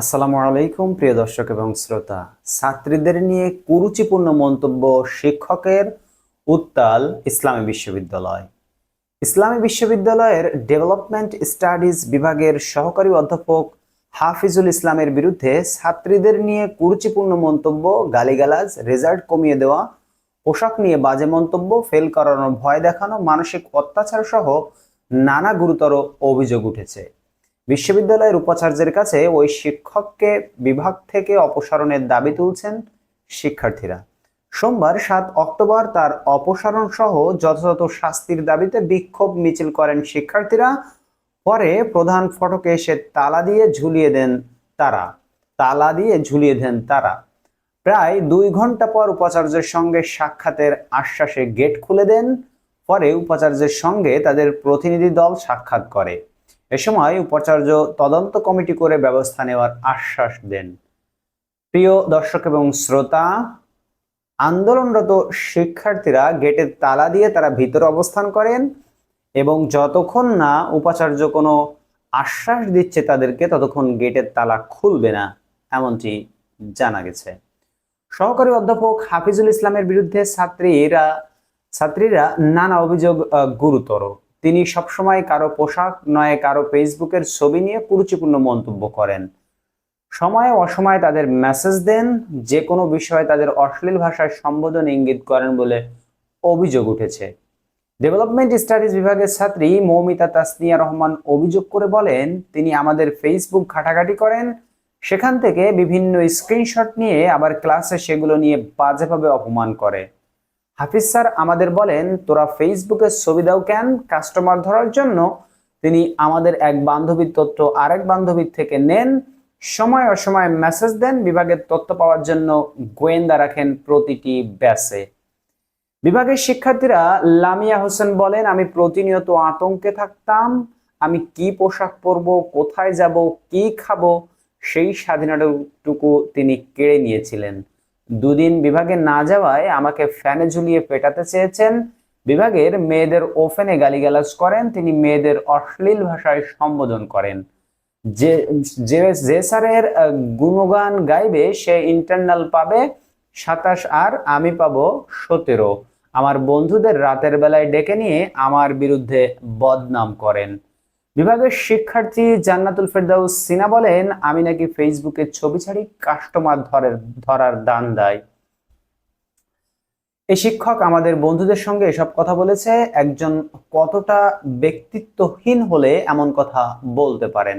আসসালামু আলাইকুম, প্রিয় দর্শক এবং শ্রোতা। ছাত্রীদের নিয়ে কুরুচিপূর্ণ মন্তব্য শিক্ষকের উত্তাল ইসলামী বিশ্ববিদ্যালয়। ইসলামী বিশ্ববিদ্যালয়ের ডেভেলপমেন্ট স্টাডিজ বিভাগের সহকারী অধ্যাপক হাফিজুল ইসলামের বিরুদ্ধে ছাত্রীদের নিয়ে কুরুচিপূর্ণ মন্তব্য, গালিগালাজ, রেজাল্ট কমিয়ে দেওয়া, পোশাক নিয়ে বাজে মন্তব্য, ফেল করানোর ভয় দেখানো, মানসিক অত্যাচার সহ নানা গুরুতর অভিযোগ উঠেছে। বিশ্ববিদ্যালয়ের উপাচার্যের কাছে ওই শিক্ষককে বিভাগ থেকে অপসারণের দাবি তুলছেন শিক্ষার্থীরা। সোমবার সাত অক্টোবর তার অপসারণ সহ যথাযথ শাস্তির দাবিতে বিক্ষোভ মিছিল করেন শিক্ষার্থীরা। পরে প্রধান ফটকে এসে তালা দিয়ে ঝুলিয়ে দেন তারা। তালা দিয়ে ঝুলিয়ে দেন তারা। প্রায় দুই ঘণ্টা পর উপাচার্যের সঙ্গে সাক্ষাতের আশ্বাসে গেট খুলে দেন। পরে উপাচার্যের সঙ্গে তাদের প্রতিনিধি দল সাক্ষাৎ করে। এ সময় উপাচার্য তদন্ত কমিটি করে ব্যবস্থা নেওয়ার আশ্বাস দেন। প্রিয় দর্শক এবং শ্রোতা, আন্দোলনরত শিক্ষার্থীরা গেটের তালা দিয়ে তারা ভিতরে অবস্থান করেন এবং যতক্ষণ না উপাচার্য কোনো আশ্বাস দিচ্ছে তাদেরকে, ততক্ষণ গেটের তালা খুলবে না, এমনটি জানা গেছে। সহকারী অধ্যাপক হাফিজুল ইসলামের বিরুদ্ধে ছাত্রীরা ছাত্রীরা নানা অভিযোগ গুরুতর। তিনি সবসময় কারও পোশাক নয়, কারও ফেসবুকের ছবি নিয়ে কুরুচিপূর্ণ মন্তব্য করেন। সময়ে অসময়ে তাদের মেসেজ দেন, যে কোনো বিষয়ে তাদের অশ্লীল ভাষায় সম্বোধন ইঙ্গিত করেন বলে অভিযোগ উঠেছে। ডেভেলপমেন্ট স্টাডিজ বিভাগের ছাত্রী মৌমিতা তাসনিয়া রহমান অভিযোগ করে বলেন, তিনি আমাদের ফেসবুক ঘাটাঘাটি করেন, সেখান থেকে বিভিন্ন স্ক্রিনশট নিয়ে আবার ক্লাসে সেগুলো নিয়ে বাজেভাবে অপমান করে। হাফিজ স্যার আমাদের বলেন, তোরা ফেসবুকে ছবি দাও কেন? কাস্টমার ধরার জন্য তিনি আমাদের এক বান্ধবীর তথ্য আরেক বান্ধবীর থেকে নেন। সময় অসময় মেসেজ দেন, বিভাগের তথ্য পাওয়ার জন্য গোয়েন্দা রাখেন প্রতিটি ব্যাসে বিভাগের শিক্ষার্থীরা, লামিয়া হোসেন বলেন, আমি প্রতিনিয়ত আতঙ্কে থাকতাম। আমি কি পোশাক পরবো? কোথায় যাব? কি খাব? সেই স্বাধীনতাটুকু তিনি কেড়ে নিয়েছিলেন। দুদিন বিভাগে না যাওয়ায় আমাকে ফ্যানে ঝুলিয়ে পেটাতে চেয়েছেন। বিভাগের মেয়েদের ওফেনে গালিগালাজ করেন, তিনি মেয়েদের অশ্লীল ভাষায় সম্বোধন করেন। যে যে স্যারের গুণগান গাইবে, সে ইন্টারনাল পাবে সাতাশ আর আমি পাবো সতেরো। আমার বন্ধুদের রাতের বেলায় ডেকে নিয়ে আমার বিরুদ্ধে বদনাম করেন। বিভাগের শিক্ষার্থী জান্নাতুল ফেরদাউস সিনা বলেন, আমি নাকি ফেসবুকে ছবি ছাড়ি, কাস্টমার ধরের, ধরার দান দেয় এই শিক্ষক আমাদের বন্ধুদের সঙ্গে এসব কথা বলেছে। একজন কতটা ব্যক্তিত্বহীন হলে এমন কথা বলতে পারেন?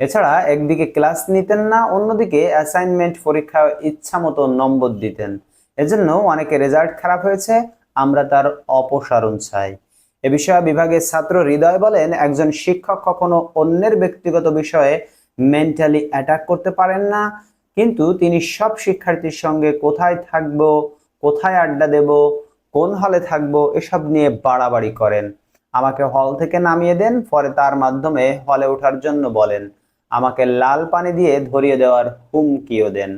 এছাড়া একদিকে ক্লাস নিতেন না, অন্যদিকে অ্যাসাইনমেন্ট পরীক্ষায় ইচ্ছা মতো নম্বর দিতেন। এজন্য অনেকে রেজাল্ট খারাপ হয়েছে, আমরা তার অপসারণ চাই। এ বিষয়ে বিভাগের ছাত্র হৃদয় বলেন, একজন শিক্ষক কখনো অন্যের ব্যক্তিগত বিষয়ে মেন্টালি অ্যাটাক করতে পারেন না, কিন্তু তিনি সব শিক্ষার্থীর সঙ্গে কোথায় থাকব, কোথায় আড্ডা দেব, কোন হলে থাকব, এসব নিয়ে বাড়াবাড়ি করেন। আমাকে হল থেকে নামিয়ে দেন, পরে তার মাধ্যমে হলে ওঠার জন্য বলেন। আমাকে লাল পানি দিয়ে ধরিয়ে দেওয়ার হুমকিও দেন।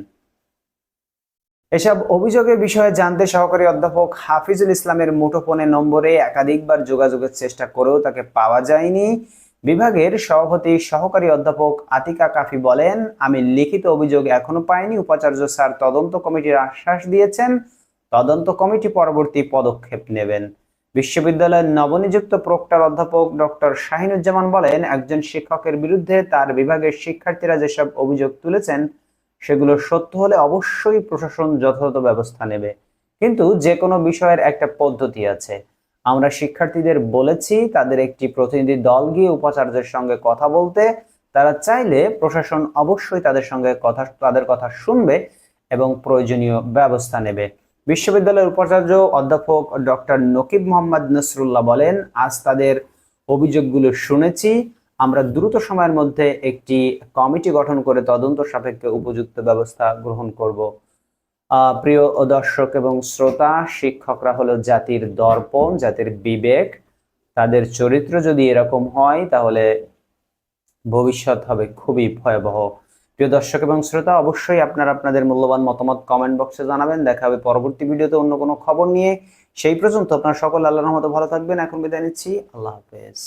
এসব অভিযোগের বিষয়ে জানতে সহকারী অধ্যাপক হাফিজুল ইসলামের মুঠোফোনে নম্বরে একাধিকবার যোগাযোগের চেষ্টা করেও তাকে পাওয়া যায়নি। বিভাগের সভাপতি সহকারী অধ্যাপক আতিকা কাফি বলেন, আমি লিখিত অভিযোগ এখনও পাইনি। উপাচার্য স্যার তদন্ত কমিটির আশ্বাস দিয়েছেন। তদন্ত কমিটি পরবর্তী পদক্ষেপ নেবেন। বিশ্ববিদ্যালয়ের নবনিযুক্ত প্রক্টর অধ্যাপক ডক্টর শাহিনুজ্জামান বলেন, একজন শিক্ষকের বিরুদ্ধে তার বিভাগের শিক্ষার্থীরা যেসব অভিযোগ তুলেছেন সেগুলো সত্য হলে অবশ্যই প্রশাসন যথাযথ ব্যবস্থা নেবে। কিন্তু যে কোনো বিষয়ের একটা পদ্ধতি আছে। আমরা শিক্ষার্থীদের বলেছি, তাদের একটি প্রতিনিধি দল গিয়ে উপাচার্যের সঙ্গে কথা বলতে, তারা চাইলে প্রশাসন অবশ্যই তাদের সঙ্গে কথা, তাদের কথা শুনবে এবং প্রয়োজনীয় ব্যবস্থা নেবে। বিশ্ববিদ্যালয়ের উপাচার্য অধ্যাপক ডক্টর নকিব মোহাম্মদ নসরুল্লাহ বলেন, আজ তাদের অভিযোগগুলো শুনেছি আমরা দ্রুত সময়ের মধ্যে একটি কমিটি গঠন করে তদন্ত সাপেক্ষে উপযুক্ত ব্যবস্থা গ্রহণ করব। প্রিয় দর্শক এবং শ্রোতা, শিক্ষকরা হলো জাতির দর্পণ, জাতির বিবেক। তাদের চরিত্র যদি এরকম হয়, তাহলে ভবিষ্যৎ হবে খুবই ভয়াবহ। প্রিয় দর্শক এবং শ্রোতা, অবশ্যই আপনারা আপনাদের মূল্যবান মতামত কমেন্ট বক্সে জানাবেন। দেখা হবে পরবর্তী ভিডিওতে অন্য কোনো খবর নিয়ে। সেই পর্যন্ত আপনারা সকল আল্লাহর মতো ভালো থাকবেন। এখন বিদায় নিচ্ছি। আল্লাহ হাফেজ।